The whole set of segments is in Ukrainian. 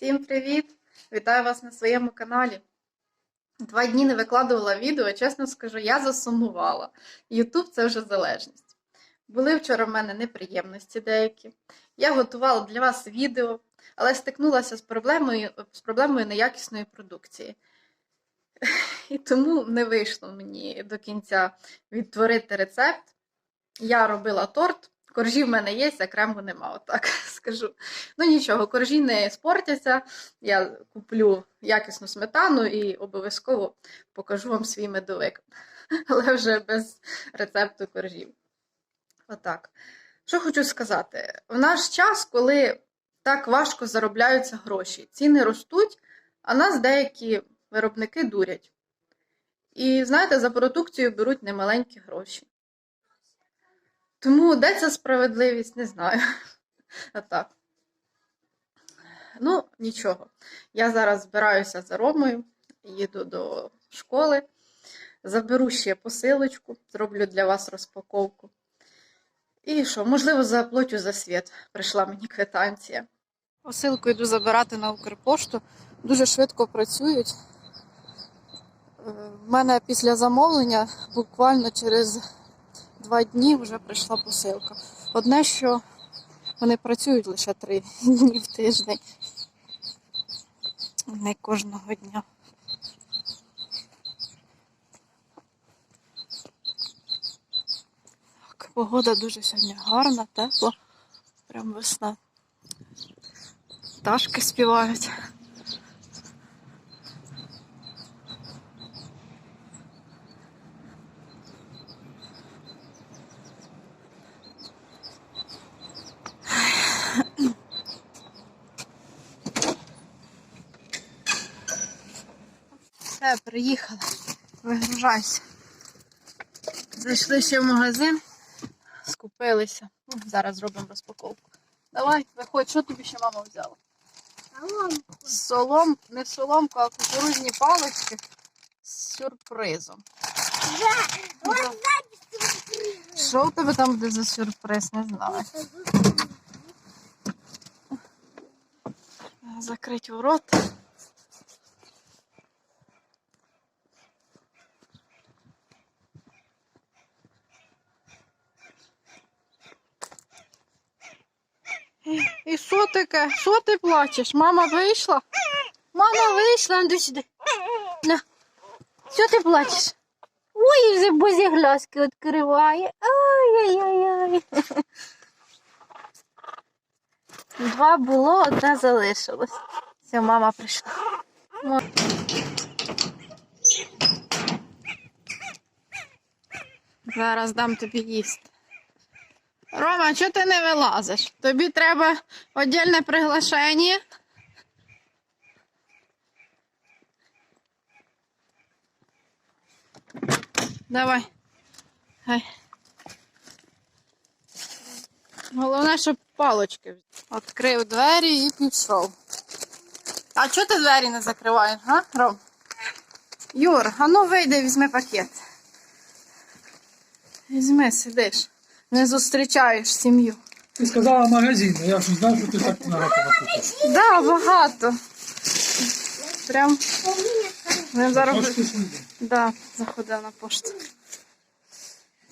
Всім привіт! Вітаю вас на своєму каналі. Два дні не викладувала відео, чесно скажу, я засумувала. Ютуб це вже залежність. Були вчора в мене неприємності деякі. Я готувала для вас відео, але стикнулася з проблемою, з проблемою неякісної продукції. І тому не вийшло мені до кінця відтворити рецепт. Я робила торт. Коржі в мене є, а крему нема, отак скажу. Ну нічого, коржі не спортяться. Я куплю якісну сметану і обов'язково покажу вам свій медовик. Але вже без рецепту коржів. Отак. Що хочу сказати? В наш час, коли так важко заробляються гроші, ціни ростуть, а нас деякі виробники дурять. І знаєте, за продукцію беруть немаленькі гроші. Тому де ця справедливість, не знаю. Отак. Ну, нічого. Я зараз збираюся за Ромою, їду до школи, заберу ще посилочку, зроблю для вас розпаковку. І що, можливо, заплатю за світ. Прийшла мені квитанція. Посилку йду забирати на Укрпошту. Дуже швидко працюють. Е, В мене після замовлення буквально через два дні вже прийшла посилка. Одне, що вони працюють лише три дні в тиждень. Не кожного дня. Так, погода дуже сьогодні гарна, тепла. Прям весна. Пташки співають. Все, приїхала. Вигружайся. Зайшли ще в магазин, скупилися. Ну, Зараз зробимо розпаковку. Давай, виходь, що тобі ще мама взяла? Солом, не соломку, а кукурудзяні палички з сюрпризом. Да. Що у тебе там буде за сюрприз? Не знаю. Закрить ворот. І що таке? Що ти плачеш? Мама вийшла? Мама вийшла, ну сюди. На. Що ти плачеш? Ой, вже бузі глазки відкриває. Ай-яй-яй. Два було, одне залишилось. Все, мама прийшла. Зараз дам тобі їсти. Рома, чого ти не вилазиш? Тобі треба віддільне приглашення. Давай. Хай. Головне, щоб палочки. Відкрив двері і пішов. А чого ти двері не закриваєш, га, Ром? Юр, а ну вийди, візьми пакет. Візьми, сидиш. Не зустрічаєш сім'ю. Ти сказала магазин, я ж не знав, що ти так багато накупиш. Да, багато. Прям. Ми зараз. Да, заходила на пошту.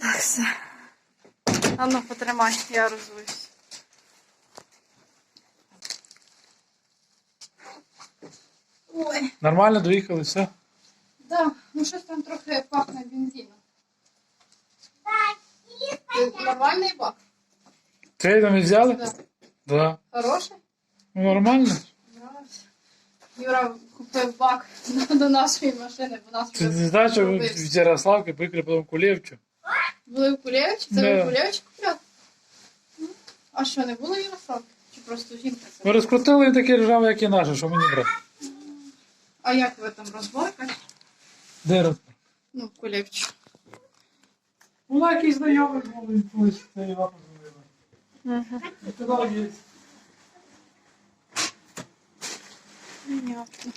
Так, все. А ну, потримай, я розуюсь. Ой, Нормально доїхали, все? да, ну щось там трохи пахне бензином. Нормальний бак? Там і взяли? Да. Да. Хороший? Ну, нормально. Юра купив бак до нашої машини, бо нас Ти вже не знаєш, що в Ярославці прикріпили Кулєвчу? Були в Кулєвичі? Це Да. ви в Кулєвичі купляли? Ну, А що, не було в Ярославці? Чи просто жінка це? Ми розкрутили він такий ржавий, як і наш, що мені брати. А як ви там розборка? Де роз? Ну, в Кулєвичі. Ну, якийсь знайомий був, він колись це його позвонила. Угу. І сказав, є. Понятно.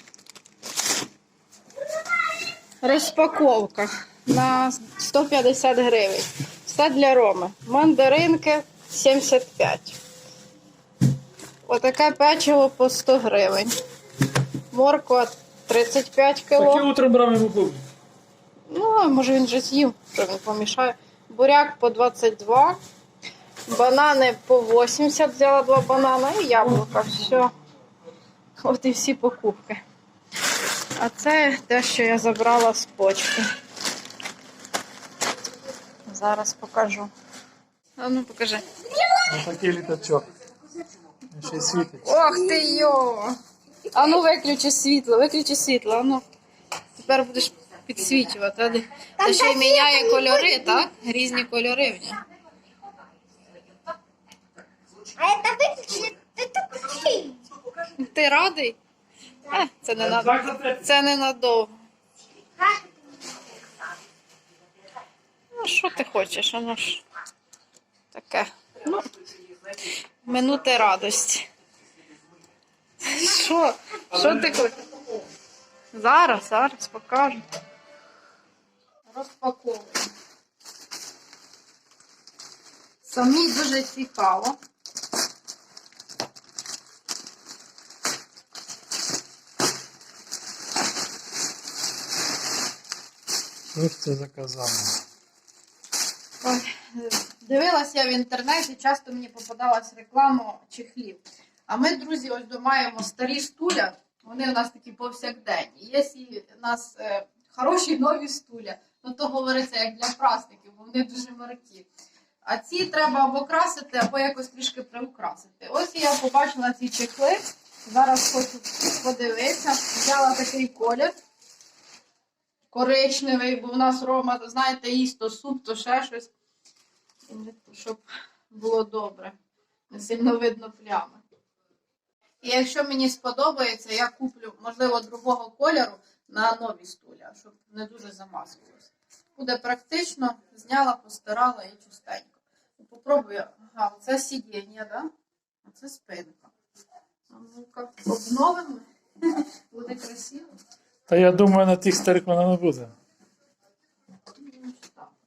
Розпаковка на 150 гривень. Все для Роми. Мандаринки 75. Отаке печиво по 100 гривень. Морква 35 Таке кг. утром брав йому був. Ну, може він вже з'їв, що він помішає. Буряк по 22. Банани по 80, взяла два банани і яблука. Все. От і всі покупки. А це те, що я забрала з почки. Зараз покажу. А ну покажи. Такий літачок. Ще й світить. Ох ти йо! А ну виключи світло, виключи світло, а ну. Тепер будеш підсвічувати. а де- Та ще й міняє кольори, так? Різні кольори в нього. А это выключи, это включи. Ти радий? Е, це не на Так, за те. це не надовго. Ну, що ти хочеш, воно ж таке. Ну, минути радості. Що? Що ти хочеш? Зараз, зараз покажу. Розпаковуємо. Самі дуже цікаво. Що ж це заказано? Ой, дивилась я в інтернеті, часто мені попадалась реклама чехлів. А ми, друзі, ось до маємо старі стуля. Вони у нас такі повсякденні. Є у нас е, хороші нові стуля. Ну то говориться як для праздників, бо вони дуже маркі. А ці треба або красити, або якось трішки приукрасити. Ось я побачила ці чехли. Зараз хочу подивитися. Взяла такий колір коричневий, бо в нас Рома, знаєте, їсть то суп, то ще щось. Щоб було добре. Не сильно видно плями. І якщо мені сподобається, я куплю, можливо, другого кольору на нові стуля, щоб не дуже замазувалося. Буде практично, зняла, постирала і чистенько. Ну, Попробую. Ага, це сидіння, да? А це спинка. Ну-ка, обновимо. Буде красиво. Та я думаю, на тих старих вона не буде.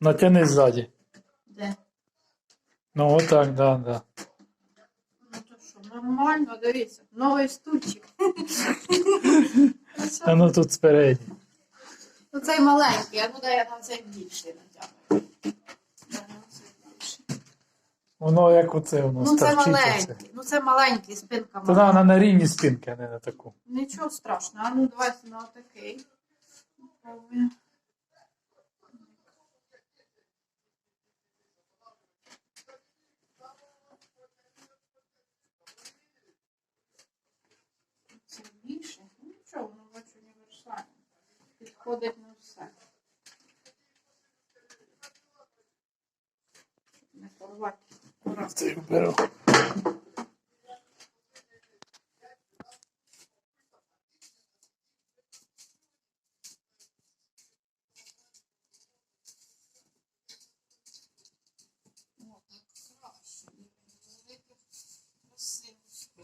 Натяни ззаді. Де? Ну отак, да, да. Ну то що, нормально, дивіться, новий стульчик. А ну тут спереді. Ну цей маленький, а буду я на цей більший натягну. Дай на цей більший. Воно як оце воно Ну це старчить. оце. маленький, ну це маленький, спинка Та да, маленька. вона на рівні спинки, а не на таку. Нічого страшного, а ну давайте на отакий. Попробую. Це більше. Ну нічого, воно бачу універсальне. Підходить на все. Не порвати. Це я беру.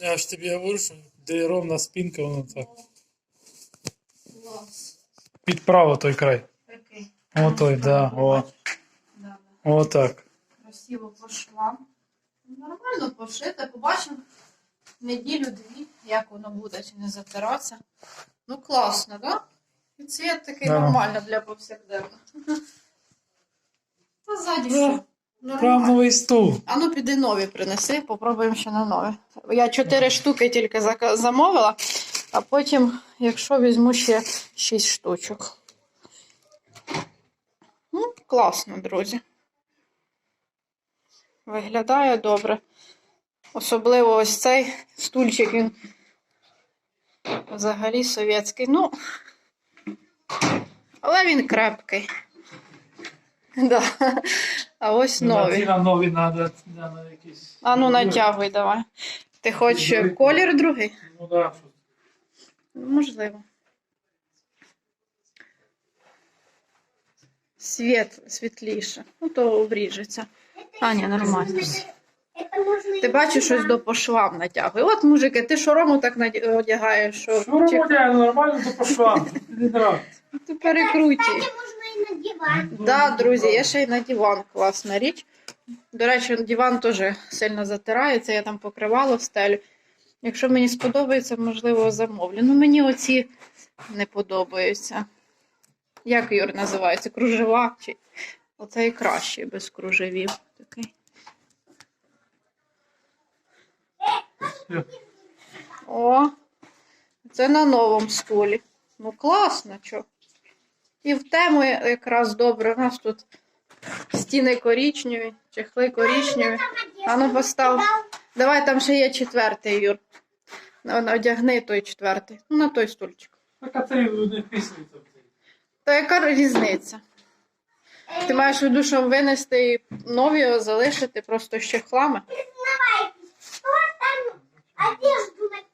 Я ж тобі говорю, що де ровна спинка, воно так. Клас. Під право той край. Такий. О той, да, о. Да, да. О так. Красиво по швам. Нормально пошите. Побачимо неділю-дві, як воно буде, чи не затиратися. Ну, класно, так? Да? І цвіт такий Да. нормально для повсякденного. Та ззаді що? Прям новий стул. А ну піди нові принеси, попробуємо ще на нові. Я чотири штуки тільки замовила, а потім, якщо візьму ще шість штучок. Ну, класно, друзі. Виглядає добре. Особливо ось цей стульчик, він взагалі совєтський. Ну, але він крепкий. Да. А ось нові. Ці нові треба на якісь. А ну натягуй давай. Ти хочеш колір другий? Ну да. Можливо. Світ, світліше. Ну, то обріжеться. А, ні, нормально. Ти бачиш, щось до по швам натягує. От, мужики, ти шорому так одягаєш, що чи- робити, нормально, то по швам. Не нравиться. ти перекруті. Кстати, можно и на диван. Да, друзі, є ще й на диван класна річ. До речі, диван теж сильно затирається, я там покривало в стелю. Якщо мені сподобається, можливо, замовлю. Ну, мені оці не подобаються. Як Юр називається? Кружева? Чи... Оцей кращий без кружевів. Такий. О, це на новому столі. Ну, класно, чо. І в тему якраз добре. У нас тут стіни корічневі, чехли корічневі. А ну постав. Давай там ще є четвертий, Юр. На- на- Одягни той четвертий. Ну, на той стульчик. Так а цей не вписується в цей. То яка різниця? Ти маєш у душу винести і нові залишити просто з чехлами? Кто там одежду накинул,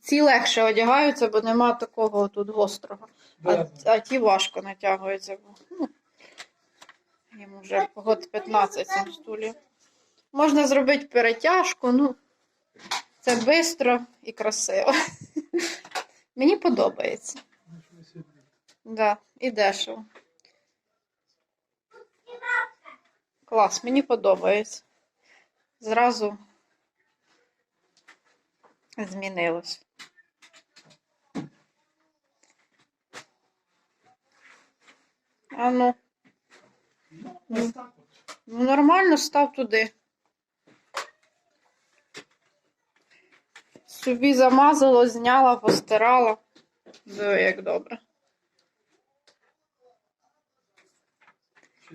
Ці легше одягаються, бо нема такого тут гострого. А, а ті важко натягуються. бо, Ну, їм вже год 15 цим стулі. Можна зробити перетяжку, ну це швидко і красиво. Мені подобається. Да, і дешево. Клас, мені подобається. Зразу змінилось. А ну, Ну, нормально став туди. Собі замазало, зняла, постирала. Диви, як добре.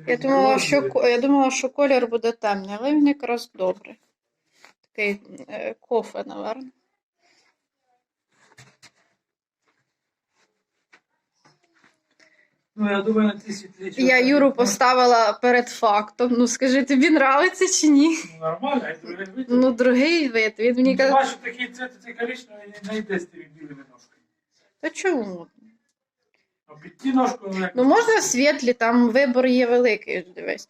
Я думала, що, я думала, що колір буде темний, але він якраз добрий. Такий е, кофе, напевно. Ну, я думаю, на світліші. Я Юру поставила перед фактом. Ну скажи, тобі нравиться чи ні? Ну, нормально, а я видів. Ну, другий вид. Він мені Ти каже, бачиш, такий цвет, цей коричневий не знайде з тими білими ножками. та чому? А під ті ножку, ну, як... Ну можна світлі, там вибор є великий, дивись.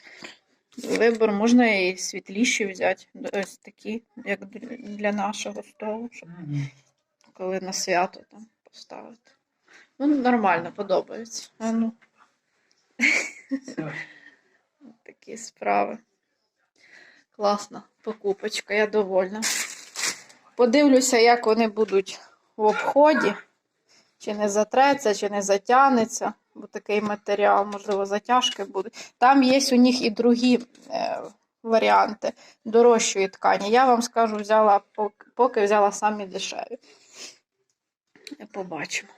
Вибор можна і світліші взяти. Ось такі, як для нашого столу, щоб коли на свято там поставити. Ну, нормально, подобається. А ну, такі справи. Класна покупочка, я довольна. Подивлюся, як вони будуть в обході. Чи не затреться, чи не затягнеться, бо такий матеріал, можливо, затяжки будуть. Там є у них і другі е, варіанти дорожчої ткані. Я вам скажу, взяла, поки взяла самі дешеві. Побачимо.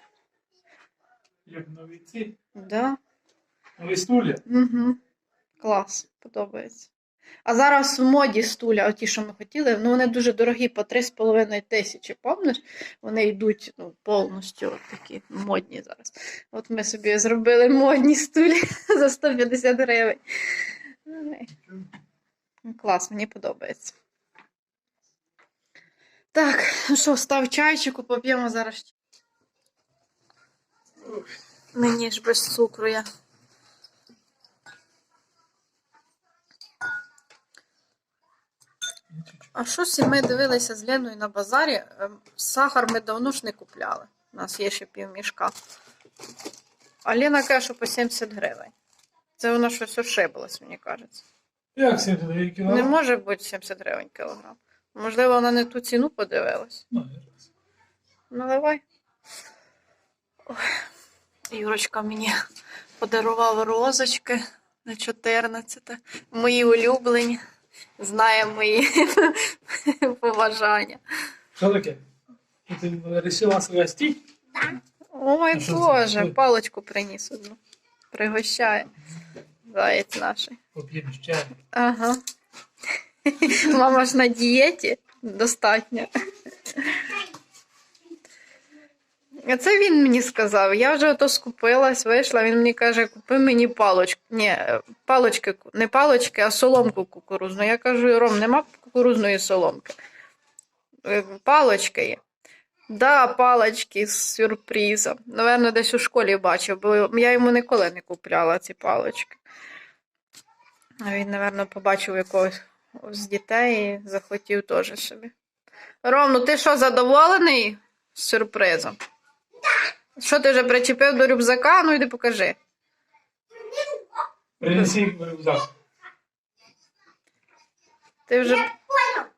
Як нові ці. Да. Нові стулі. Угу. Клас, подобається. А зараз в моді стуля, оті, що ми хотіли, ну вони дуже дорогі, по 3,5 тисячі, помниш? Вони йдуть ну, повністю от такі модні зараз. От ми собі зробили модні стулі за 150 гривень. Ну, Клас, мені подобається. Так, ну що, став чайчику, поп'ємо зараз. Мені ж без цукру я. А щось ми дивилися з Леною на базарі. ем, Сахар ми давно ж не купляли. У нас є ще півмішка. А Лена каже, що по 70 гривень. Це воно щось ошибалось, мені кажеться. Як 72 Не кілограм? може бути 70 гривень кілограм. Можливо, вона не ту ціну подивилась. Ну. Наливай. Ой. Юрочка мені подарував розочки на 14. Мої улюблені. Знає мої побажання. Що таке? Ти вирішила гостити? Ой, А що? Боже, паличку приніс одну. Пригощає. Заєць наш. Поп'ємо з чаєм. Ага. Мама ж на дієті достатньо. Це він мені сказав. Я вже ото скупилась, вийшла. Він мені каже, купи мені палочку. Ні, палочки, не палочки, а соломку кукурузну. Я кажу, Ром, нема кукурузної соломки. Е, Палочки є. Да, палочки з сюрпризом. Наверно, десь у школі бачив, бо я йому ніколи не купляла ці палочки. А він, напевно, побачив якогось з дітей і захотів теж собі. Ром, ну ти що, задоволений сюрпризом? Що ти вже причепив до рюкзака? Ну йди покажи. Він Принеси рюкзак. Ти вже, Я понял.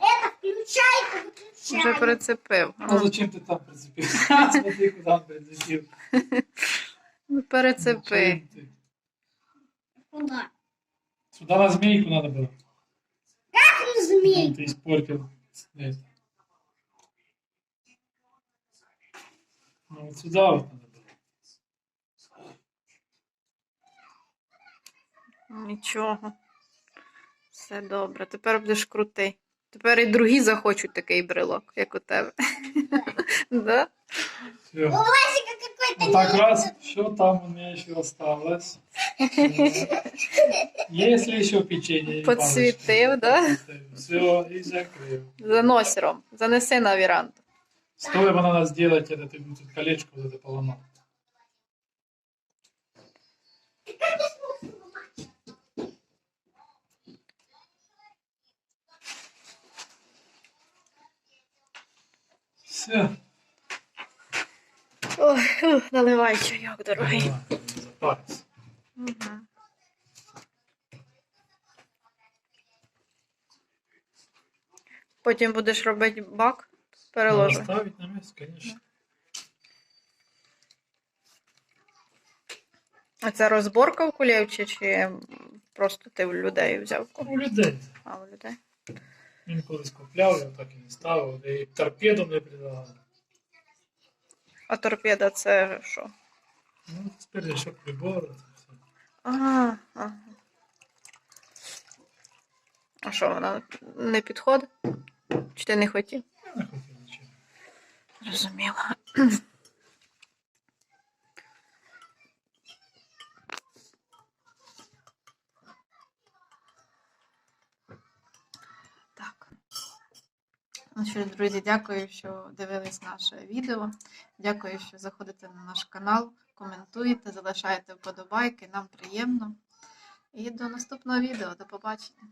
Это включай, это вже выключай. прицепив. А зачем ты там прицепил? Смотри, куда он прицепил. Ну, Перецепи. Зачем ты? Куда? Сюда на змейку надо было. Как он Ну, змей? Ты испортил. Это. Ну, вот надо было. Нічого. Все добре. Тепер будеш крутий. Тепер і другі захочуть такий брелок, як у тебе. Да? Все. У Васика какой-то Вот так раз, что там у меня еще осталось? Есть ли еще печенье? Подсветил, да? Все, и закрыл. Занось, Ром. Занеси на віранду. Стоило надо сделать это, ты тут колечко вот это поломал. Все. Ой, ух, наливай чайок, дорогий. Запариться. Угу. Потім будеш робити бак, переложи. Ставить на место, конечно. А це розборка в кулєвчі, чи просто ти в людей взяв? У людей. А, у людей. Він колись купляв, я так і не ставив. І торпеду не предлагали. А торпеда це що? Ну, тепер ще прибори. все. Ага, ага. А що, вона не підходить? Чи ти не хотів? Я не хотів. Зрозуміла. Так. Ну що, друзі, дякую, що дивились наше відео. Дякую, що заходите на наш канал, коментуєте, залишаєте вподобайки, нам приємно. І до наступного відео. До побачення.